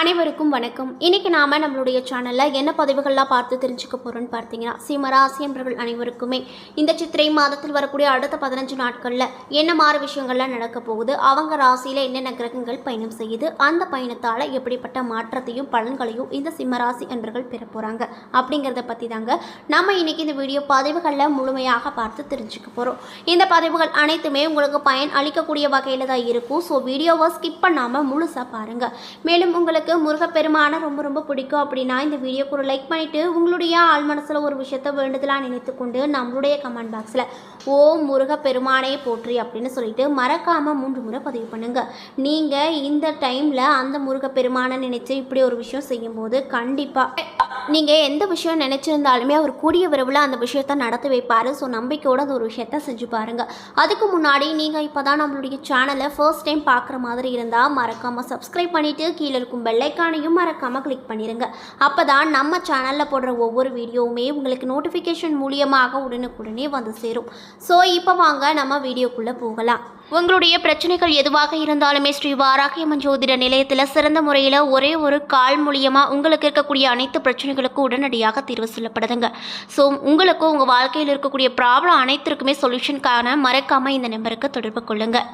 அனைவருக்கும் வணக்கம். இன்னைக்கு நாம நம்மளுடைய சேனலில் என்ன பதிவுகள்லாம் பார்த்து தெரிஞ்சுக்க போகிறோன்னு பார்த்தீங்கன்னா சிம்மராசி என்பவர்கள் அனைவருக்குமே இந்த சித்திரை மாதத்தில் வரக்கூடிய அடுத்த பதினஞ்சு நாட்களில் என்ன மாறு விஷயங்கள்லாம் நடக்க போகுது அவங்க ராசியில் என்னென்ன கிரகங்கள் பயணம் செய்யுது அந்த பயணத்தால் எப்படிப்பட்ட மாற்றத்தையும் பலன்களையும் இந்த சிம்மராசி என்பவர்கள் பெற போகிறாங்க அப்படிங்கிறத பற்றி தாங்க நம்ம இன்னைக்கு இந்த வீடியோ பதிவுகளில் முழுமையாக பார்த்து தெரிஞ்சுக்க போகிறோம் இந்த பதிவுகள் அனைத்துமே உங்களுக்கு பயன் அளிக்கக்கூடிய வகையில் தான் இருக்கும். ஸோ வீடியோவை ஸ்கிப் பண்ணாமல் முழுசாக பாருங்கள் மேலும் உங்களுக்கு முருகப்பெருமானை ரொம்ப ரொம்ப பிடிக்கும் அப்படின்னா இந்த வீடியோக்கு ஒரு லைக் பண்ணிவிட்டு உங்களுடைய ஆள் மனசில் ஒரு விஷயத்தை வேண்டுதலாக நினைத்து கொண்டு நம்மளுடைய கமெண்ட் பாக்ஸில் ஓ முருகப்பெருமானே போற்றி அப்படின்னு சொல்லிட்டு மறக்காமல் மூன்று முறை பதிவு பண்ணுங்கள் நீங்கள் இந்த டைமில் அந்த முருகப்பெருமானை நினைச்சு இப்படி ஒரு விஷயம் செய்யும்போது கண்டிப்பாக நீங்கள் எந்த விஷயம் நினச்சிருந்தாலுமே அவர் கூடிய விரைவில் அந்த விஷயத்த நடத்தி வைப்பார். ஸோ நம்பிக்கையோட அந்த ஒரு விஷயத்த செஞ்சு பாருங்கள் அதுக்கு முன்னாடி நீங்கள் இப்போ தான் நம்மளுடைய சேனலை ஃபர்ஸ்ட் டைம் பார்க்குற மாதிரி இருந்தால் மறக்காமல் சப்ஸ்கிரைப் பண்ணிவிட்டு கீழே இருக்கும் பெல்லைக்கானையும் மறக்காமல் கிளிக் பண்ணிடுங்க அப்போ தான் நம்ம சேனலில் போடுற ஒவ்வொரு வீடியோவுமே உங்களுக்கு நோட்டிஃபிகேஷன் மூலியமாக உடனுக்குடனே வந்து சேரும். ஸோ இப்போ வாங்க நம்ம வீடியோக்குள்ளே போகலாம். உங்களுடைய பிரச்சனைகள் எதுவாக இருந்தாலுமே ஸ்ரீ வாராகியம்மன் ஜோதிட நிலையத்தில் சிறந்த முறையில் ஒரே ஒரு கால் மூலியமாக உங்களுக்கு இருக்கக்கூடிய அனைத்து பிரச்சனைகளுக்கும் உடனடியாக தீர்வு சொல்லப்படுதுங்க. ஸோ உங்களுக்கும் உங்கள் வாழ்க்கையில் இருக்கக்கூடிய ப்ராப்ளம் அனைத்திற்குமே சொல்யூஷன் காண மறக்காமல் இந்த நம்பருக்கு தொடர்பு கொள்ளுங்கள்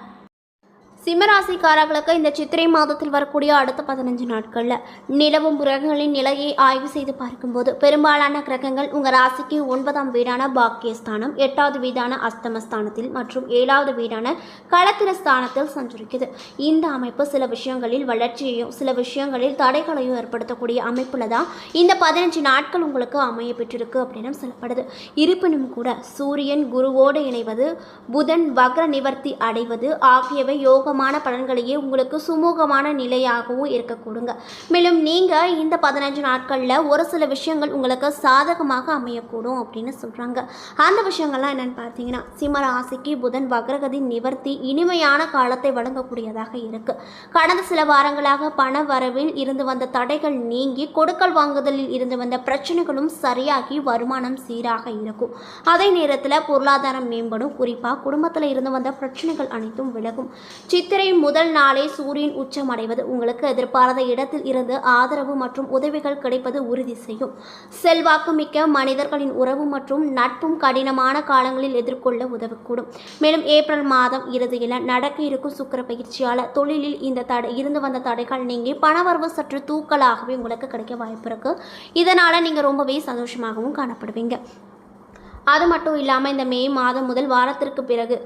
சிம்மராசிக்காரர்களுக்கு இந்த சித்திரை மாதத்தில் வரக்கூடிய அடுத்த பதினஞ்சு நாட்களில் நிலவும் கிரகங்களின் நிலையை ஆய்வு செய்து பார்க்கும்போது பெரும்பாலான கிரகங்கள் உங்கள் ராசிக்கு ஒன்பதாம் வீடான பாக்கியஸ்தானம் எட்டாவது வீடான அஸ்தமஸ்தானத்தில் மற்றும் ஏழாவது வீடான களத்திர ஸ்தானத்தில் சஞ்சரிக்குது. இந்த அமைப்பு சில விஷயங்களில் வளர்ச்சியையும் சில விஷயங்களில் தடைகளையும் ஏற்படுத்தக்கூடிய அமைப்பில் தான் இந்த பதினஞ்சு நாட்கள் உங்களுக்கு அமைய பெற்றிருக்கு அப்படின்னு சொல்லப்படுது. இருப்பினும் கூட சூரியன் குருவோடு இணைவது புதன் வக்ர நிவர்த்தி அடைவது ஆகியவை யோகம் சுமூகமான பலன்களையே உங்களுக்கு சுமூகமான நிலையாகவும் இருக்க கொடுங்க. மேலும் நீங்கள் இந்த பதினஞ்சு நாட்களில் ஒரு சில விஷயங்கள் உங்களுக்கு சாதகமாக அமையக்கூடும் அப்படின்னு சொல்கிறாங்க அந்த விஷயங்கள்லாம் என்னென்னு பார்த்தீங்கன்னா சிம்ம ராசிக்கு புதன் வக்ரகதி நிவர்த்தி இனிமையான காலத்தை வழங்கக்கூடியதாக இருக்குது கடந்த சில வாரங்களாக பண வரவில் இருந்து வந்த தடைகள் நீங்கி கொடுக்கல் வாங்குதலில் இருந்து வந்த பிரச்சனைகளும் சரியாகி வருமானம் சீராக இருக்கும். அதே நேரத்தில் பொருளாதாரம் மேம்படும். குறிப்பாக குடும்பத்தில் இருந்து வந்த பிரச்சனைகள் அனைத்தும் விலகும். சித்திரை முதல் நாளே சூரியன் உச்சம் அடைவது உங்களுக்கு எதிர்பாராத இடத்தில் இருந்து ஆதரவு மற்றும் உதவிகள் கிடைப்பது உறுதி செய்யும். செல்வாக்கு மிக்க மனிதர்களின் உறவு மற்றும் நட்பும் கடினமான காலங்களில் எதிர்கொள்ள உதவக்கூடும். மேலும் ஏப்ரல் மாதம் இறுதியில் நடக்க இருக்கும் சுக்கர பயிற்சியால் தொழிலில் இந்த தடை இருந்து வந்த தடைகள் நீங்கி பணவரவு சற்று தூக்கலாகவே உங்களுக்கு கிடைக்க வாய்ப்பு இருக்கு. இதனால் நீங்கள் ரொம்பவே சந்தோஷமாகவும் காணப்படுவீங்க. அது மட்டும் இல்லாமல் இந்த மே மாதம் முதல் வாரத்திற்கு பிறகு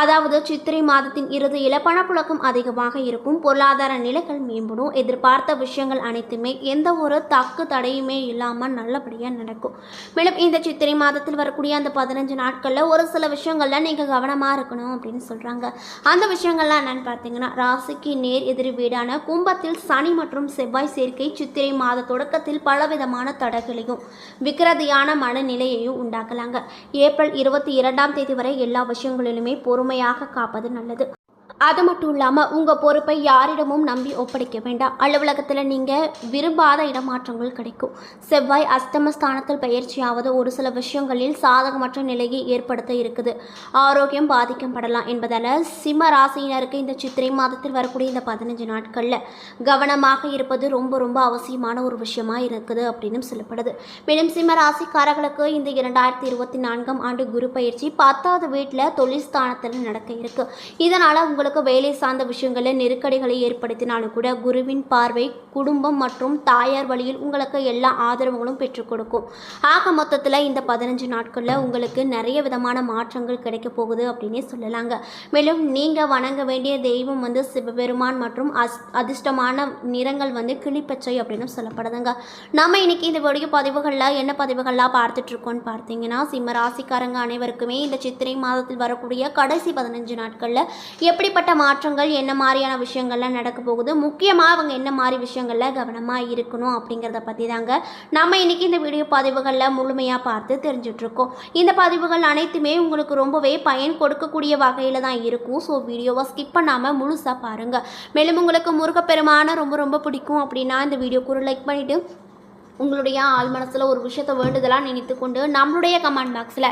அதாவது சித்திரை மாதத்தின் இறுதியில் பணப்புழக்கம் அதிகமாக இருக்கும் பொருளாதார நிலைகள் மேம்படும் எதிர்பார்த்த விஷயங்கள் அனைத்துமே எந்த ஒரு தக்கு தடையுமே இல்லாமல் நல்லபடியாக நடக்கும். மேலும் இந்த சித்திரை மாதத்தில் வரக்கூடிய அந்த பதினஞ்சு நாட்களில் ஒரு சில விஷயங்கள்ல நீங்கள் கவனமாக இருக்கணும் அப்படின்னு சொல்கிறாங்க அந்த விஷயங்கள்லாம் என்னென்னு பார்த்தீங்கன்னா ராசிக்கு நேர் எதிரி வீடான கும்பத்தில் சனி மற்றும் செவ்வாய் சேர்க்கை சித்திரை மாத தொடக்கத்தில் பலவிதமான தடைகளையும் விக்கிரதியான மனநிலையையும் உண்டாக்கலாங்க. ஏப்ரல் இருபத்தி இரண்டாம் தேதி வரை எல்லா விஷயங்களிலுமே பொறுமையாக காப்பது நல்லது. அது மட்டும் இல்லாமல் உங்கள் பொறுப்பை யாரிடமும் நம்பி ஒப்படைக்க வேண்டாம். அலுவலகத்தில் நீங்கள் விரும்பாத இடமாற்றங்கள் கிடைக்கும். செவ்வாய் அஸ்தமஸ்தானத்தில் பயிற்சியாவது ஒரு சில விஷயங்களில் சாதகமற்ற நிலையை ஏற்படுத்த இருக்குது. ஆரோக்கியம் பாதிக்கப்படலாம் என்பதால் சிம்ம ராசியினருக்கு இந்த சித்திரை மாதத்தில் வரக்கூடிய இந்த பதினஞ்சு நாட்களில் கவனமாக இருப்பது ரொம்ப ரொம்ப அவசியமான ஒரு விஷயமா இருக்குது அப்படின்னு சொல்லப்படுது. மேலும் சிம்ம ராசிக்காரர்களுக்கு இந்த இரண்டாயிரத்தி இருபத்தி நான்காம் ஆண்டு குரு பயிற்சி பத்தாவது வீட்டில் தொழில் ஸ்தானத்தில் நடக்க இருக்குது இதனால் உங்களுக்கு வேலை சார்ந்த விஷயங்களில் நெருக்கடிகளை ஏற்படுத்தினாலும் கூட குருவின் பார்வை குடும்பம் மற்றும் தாயார் வழியில் உங்களுக்கு எல்லா ஆதரவுகளும் பெற்றுக் கொடுக்கும். ஆக மொத்தத்தில் இந்த பதினஞ்சு நாட்களில் உங்களுக்கு நிறைய விதமான மாற்றங்கள் கிடைக்க போகுது அப்படின்னே சொல்லலாங்க. மேலும் நீங்கள் வணங்க வேண்டிய தெய்வம் வந்து சிவபெருமான் மற்றும் அஸ் அதிர்ஷ்டமான நிறங்கள் வந்து கிளிப்பச்சை அப்படின்னு சொல்லப்படுதுங்க. நம்ம இன்னைக்கு இந்த வீடியோ பதிவுகளில் என்ன பதிவுகள்லாம் பார்த்துட்ருக்கோன்னு பார்த்தீங்கன்னா சிம்ம ராசிக்காரங்க அனைவருக்குமே இந்த சித்திரை மாதத்தில் வரக்கூடிய கடைசி பதினஞ்சு நாட்களில் எப்படிப்பட்ட மாற்றங்கள் என்ன மாதிரியான விஷயங்கள்லாம் நடக்க போகுது முக்கியமாக அவங்க என்ன மாதிரி விஷயங்களில் கவனமாக இருக்கணும் அப்படிங்கிறத பற்றி தாங்க நம்ம இன்றைக்கி இந்த வீடியோ பதிவுகளில் முழுமையாக பார்த்து தெரிஞ்சிட்ருக்கோம். இந்த பதிவுகள் அனைத்துமே உங்களுக்கு ரொம்பவே பயன் கொடுக்கக்கூடிய வகையில் தான் இருக்கும். ஸோ வீடியோவை ஸ்கிப் பண்ணாமல் முழுசாக பாருங்கள் மேலும் உங்களுக்கு முருகப்பெருமான ரொம்ப ரொம்ப பிடிக்கும் அப்படின்னா இந்த வீடியோக்கு ஒரு லைக் பண்ணிவிட்டு உங்களுடைய ஆள் மனசில் ஒரு விஷயத்தை வேண்டுதலாக நினைத்து கொண்டு நம்மளுடைய கமெண்ட் பாக்ஸில்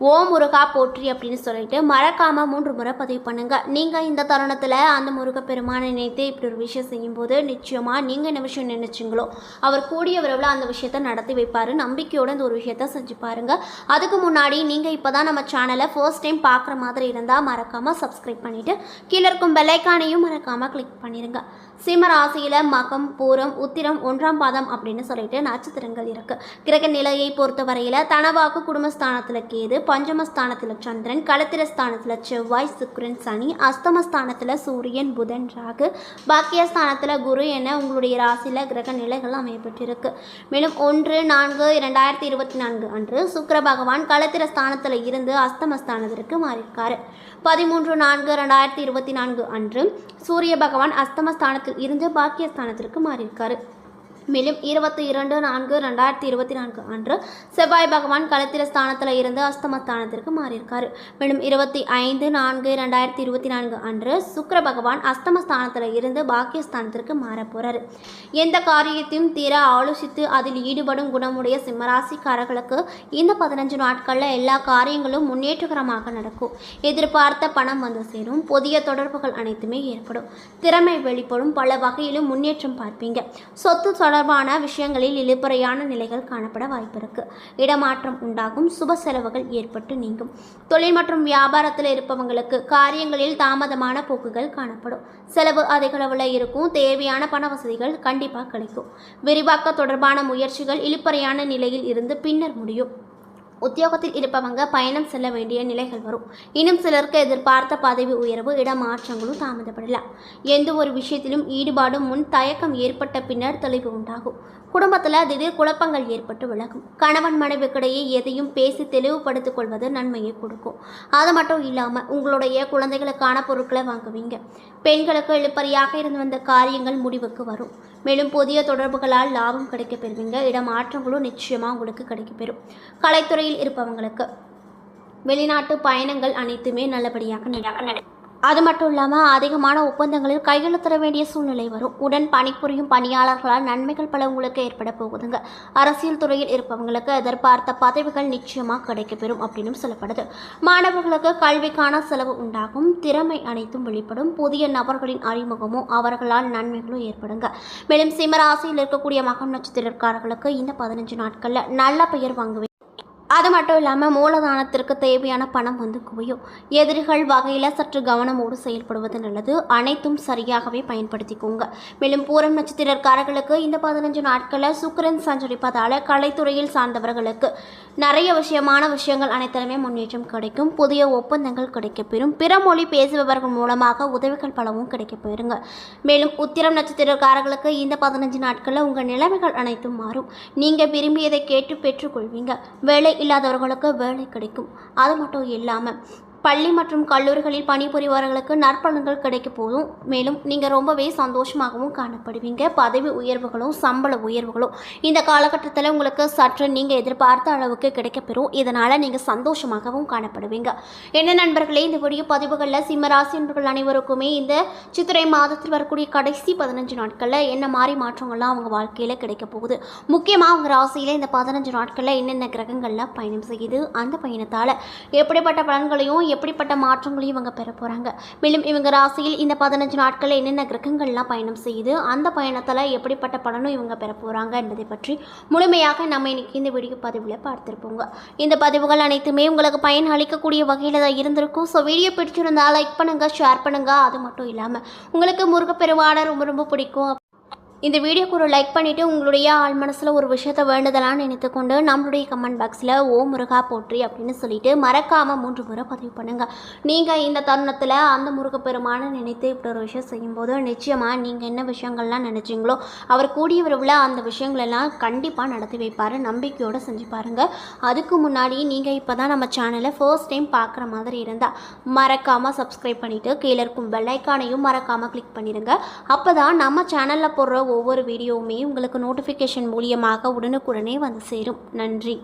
ஓம் முருகா போற்றி அப்படின்னு சொல்லிட்டு மறக்காமல் மூன்று முறை பதிவு பண்ணுங்கள் நீங்கள் இந்த தருணத்தில் அந்த முருகப்பெருமானை நினைத்து இப்படி ஒரு விஷயம் செய்யும்போது நிச்சயமாக நீங்கள் என்ன விஷயம் நினைச்சிங்களோ அவர் கூடிய விரைவில் அந்த விஷயத்த நடத்தி வைப்பார். நம்பிக்கையோடு இந்த ஒரு விஷயத்த செஞ்சு பாருங்க. அதுக்கு முன்னாடி நீங்கள் இப்போ தான் நம்ம சேனலை ஃபர்ஸ்ட் டைம் பார்க்குற மாதிரி இருந்தால் மறக்காமல் சப்ஸ்கிரைப் பண்ணிவிட்டு கீழே இருக்கும் பெல்லைக்கானையும் மறக்காமல் கிளிக் பண்ணிடுங்க சிம்ம ராசியில் மகம் பூரம் உத்திரம் ஒன்றாம் பாதம் அப்படின்னு சொல்லிட்டு நட்சத்திரங்கள் இருக்கு. கிரக நிலையை பொறுத்தவரையில் தனவாக்கு குடும்பஸ்தானத்தில் கேது பஞ்சமஸ்தானத்தில் சந்திரன் களத்திரஸ்தானத்தில் செவ்வாய் சுக்கிரன் சனி அஸ்தமஸ்தானத்தில் சூரியன் புதன் ராகு பாக்கியஸ்தானத்தில் குரு என உங்களுடைய ராசியில் கிரக நிலைகள் அமையப்பட்டிருக்கு. மேலும் ஒன்று நான்கு இரண்டாயிரத்தி இருபத்தி நான்கு அன்று சுக்கிர பகவான் களத்திரஸ்தானத்தில் இருந்து அஸ்தமஸ்தானத்திற்கு மாறியிருக்காரு. பதிமூன்று நான்கு ரெண்டாயிரத்தி இருபத்தி நான்கு அன்று சூரிய பகவான் அஸ்தமஸ்தானத்தில் இருந்து பாக்கியஸ்தானத்திற்கு மாறியிருக்காரு. மேலும் இருபத்தி இரண்டு நான்கு ரெண்டாயிரத்தி இருபத்தி நான்கு அன்று செவ்வாய் பகவான் களத்திர ஸ்தானத்தில் இருந்து அஸ்தமஸ்தானத்திற்கு மாறியிருக்காரு. மேலும் இருபத்தி ஐந்து நான்கு ரெண்டாயிரத்தி இருபத்தி நான்கு அன்று சுக்கர பகவான் அஸ்தமஸ்தானத்தில் இருந்து பாக்கியஸ்தானத்திற்கு மாறப் போகிறாரு எந்த காரியத்தையும் தீர ஆலோசித்து அதில் ஈடுபடும் குணமுடைய சிம்மராசிக்காரர்களுக்கு இந்த பதினஞ்சு நாட்களில் எல்லா காரியங்களும் முன்னேற்றகரமாக நடக்கும். எதிர்பார்த்த பணம் வந்து சேரும். புதிய தொடர்புகள் அனைத்துமே ஏற்படும். திறமை வெளிப்படும். பல வகையிலும் முன்னேற்றம் பார்ப்பீங்க. சொத்து தொடர்பான விஷயங்களில் இழுபறையான நிலைகள் காணப்பட வாய்ப்பிருக்கு. இடமாற்றம் உண்டாகும். சுப செலவுகள் ஏற்பட்டு நீங்கும். தொழில் மற்றும் வியாபாரத்தில் இருப்பவங்களுக்கு காரியங்களில் தாமதமான போக்குகள் காணப்படும். செலவு அதிகளவில் இருக்கும். தேவையான பண வசதிகள் கண்டிப்பாக கிடைக்கும். விரிவாக்க தொடர்பான முயற்சிகள் இழுப்பறையான நிலையில் இருந்து பின்னர் முடியும். உத்தியோகத்தில் இருப்பவங்க பயணம் செல்ல வேண்டிய நிலைகள் வரும். இன்னும் சிலருக்கு எதிர்பார்த்த பதவி உயர்வு இடமாற்றங்களும் தாமதப்படலாம். எந்த ஒரு விஷயத்திலும் ஈடுபாடும் முன் தயக்கம் ஏற்பட்ட பின்னர் தெளிவு உண்டாகும். குடும்பத்தில் திடீர் குழப்பங்கள் ஏற்பட்டு விலகும். கணவன் மனைவிக்கிடையே எதையும் பேசி தெளிவுபடுத்திக் கொள்வது நன்மையை கொடுக்கும். அது மட்டும் இல்லாமல் உங்களுடைய குழந்தைகளுக்கான பொருட்களை வாங்குவீங்க. பெண்களுக்கு இழுப்பறியாக இருந்து வந்த காரியங்கள் முடிவுக்கு வரும். மேலும் புதிய தொடர்புகளால் லாபம் கிடைக்கப்பெறுவீங்க இடமாற்றங்களும் நிச்சயமாக உங்களுக்கு கிடைக்கப்பெறும் கலைத்துறையில் கலைத்துறையில் இருப்பவங்களுக்கு. வெளிநாட்டு பயணங்கள் அனைத்துமே நல்லபடியாக நடக்கும் அது மட்டும் இல்லாமல் அதிகமான ஒப்பந்தங்களில் கையெழுத்திட வேண்டிய சூழ்நிலை வரும். உடன் பணிபுரியும் பணியாளர்களால் நன்மைகள் பல உங்களுக்கு ஏற்பட போகுதுங்க. அரசியல் துறையில் இருப்பவங்களுக்கு எதிர்பார்த்த பதவிகள் நிச்சயமாக கிடைக்கப்பெறும் அப்படின்னு சொல்லப்படுது. மாணவர்களுக்கு கல்விக்கான செலவு உண்டாகும். திறமை அனைத்தும் வெளிப்படும். புதிய நபர்களின் அறிமுகமும் அவர்களால் நன்மைகளும் ஏற்படுங்க. மேலும் சிம்மராசியில் இருக்கக்கூடிய மகம் நட்சத்திரக்காரர்களுக்கு இந்த பதினஞ்சு நாட்களில் நல்ல பெயர் வாங்குவேன் அது மட்டும் இல்லாமல் மூலதனத்திற்கு தேவையான பணம் வந்து குவியும். எதிரிகள் வகையில் சற்று கவனமோடு செயல்படுவது நல்லது. அனைத்தும் சரியாகவே பயன்படுத்திக்கோங்க. மேலும் பூரம் நட்சத்திரக்காரர்களுக்கு இந்த பதினஞ்சு நாட்களில் சுக்கிரன் சஞ்சரிப்பதால் கலைத்துறையில் சார்ந்தவர்களுக்கு நிறைய விஷயமான விஷயங்கள் அனைத்திலுமே முன்னேற்றம் கிடைக்கும். புதிய ஒப்பந்தங்கள் கிடைக்கப்பெறும் பிற மொழி பேசுபவர்கள் மூலமாக உதவிகள் பலவும் கிடைக்கப்பெறுங்க மேலும் உத்திரம் நட்சத்திரக்காரர்களுக்கு இந்த பதினஞ்சு நாட்களில் உங்கள் நிலைமைகள் அனைத்தும் மாறும். நீங்கள் விரும்பியதை கேட்டு பெற்றுக்கொள்வீங்க. வேலை இல்லாதவர்களுக்கு வேலை கிடைக்கும். அது மட்டும் இல்லாமல் பள்ளி மற்றும் கல்லூரிகளில் பணிபுரிபவர்களுக்கு நற்பலன்கள் கிடைக்க போதும். மேலும் நீங்கள் ரொம்பவே சந்தோஷமாகவும் காணப்படுவீங்க. பதவி உயர்வுகளும் சம்பள உயர்வுகளும். இந்த காலகட்டத்தில் உங்களுக்கு சற்று நீங்கள் எதிர்பார்த்த அளவுக்கு கிடைக்கப்பெறும். இதனால் நீங்கள் சந்தோஷமாகவும் காணப்படுவீங்க. என்ன நண்பர்களே இந்த வீடியோ பதிவுகளில் சிம்மராசி நண்பர்கள் அனைவருக்குமே இந்த சித்திரை மாதத்தில் வரக்கூடிய கடைசி பதினஞ்சு நாட்களில் என்ன மாதிரி மாற்றங்கள்லாம் அவங்க வாழ்க்கையில் கிடைக்க போகுது? முக்கியமாக அவங்க ராசியில் இந்த பதினஞ்சு நாட்களில் என்னென்ன கிரகங்கள்லாம் பயணம் செய்யுது? அந்த பயணத்தால் எப்படிப்பட்ட பலன்களையும் எப்படிப்பட்ட மாற்றங்களையும் இவங்க பெற போகிறாங்க மேலும் இவங்க ராசியில் இந்த பதினஞ்சு நாட்களில் என்னென்ன கிரகங்கள்லாம் பயணம் செய்யுது அந்த பயணத்தில் எப்படிப்பட்ட பலனும் இவங்க பெற போகிறாங்க என்பதை பற்றி முழுமையாக நம்ம இன்னைக்கு இந்த வீடியோ பதிவில் பார்த்துருப்போங்க. இந்த பதிவுகள் அனைத்துமே உங்களுக்கு பயன் அளிக்கக்கூடிய வகையில் தான் இருந்திருக்கும். ஸோ வீடியோ பிடிச்சிருந்தால் லைக் பண்ணுங்கள் ஷேர் பண்ணுங்கள் அது மட்டும் இல்லாமல் உங்களுக்கு முருகப்பெருவான ரொம்ப ரொம்ப பிடிக்கும். இந்த வீடியோக்கு ஒரு லைக் பண்ணிவிட்டு உங்களுடைய ஆள் மனசில் ஒரு விஷயத்தை வேண்டுதலான்னு நினைத்துக்கொண்டு நம்மளுடைய கமெண்ட் பாக்ஸில் ஓ முருகா போற்றி அப்படின்னு சொல்லிட்டு மறக்காமல் மூன்று முறை பதிவு பண்ணுங்கள் நீங்கள் இந்த தருணத்தில் அந்த முருகப்பெருமானை நினைத்து இப்படி ஒரு விஷயம் செய்யும்போது நிச்சயமாக நீங்கள் என்ன விஷயங்கள்லாம் நினச்சிங்களோ அவர் கூடிய விரைவில் அந்த விஷயங்களெல்லாம் கண்டிப்பாக நடத்தி வைப்பார் நம்பிக்கையோடு செஞ்சு பாருங்கள் அதுக்கு முன்னாடி நீங்கள் இப்போ தான் நம்ம சேனலை ஃபர்ஸ்ட் டைம் பார்க்குற மாதிரி இருந்தால் மறக்காமல் சப்ஸ்கிரைப் பண்ணிவிட்டு கீழே இருக்கும் பெல்லைக்கானையும் மறக்காமல் கிளிக் பண்ணிடுங்க அப்போ தான் நம்ம சேனலில் போடுற ஒவ்வொரு வீடியோவுமே உங்களுக்கு நோட்டிஃபிகேஷன் மூலியமாக உடனுக்குடனே வந்து சேரும். நன்றி.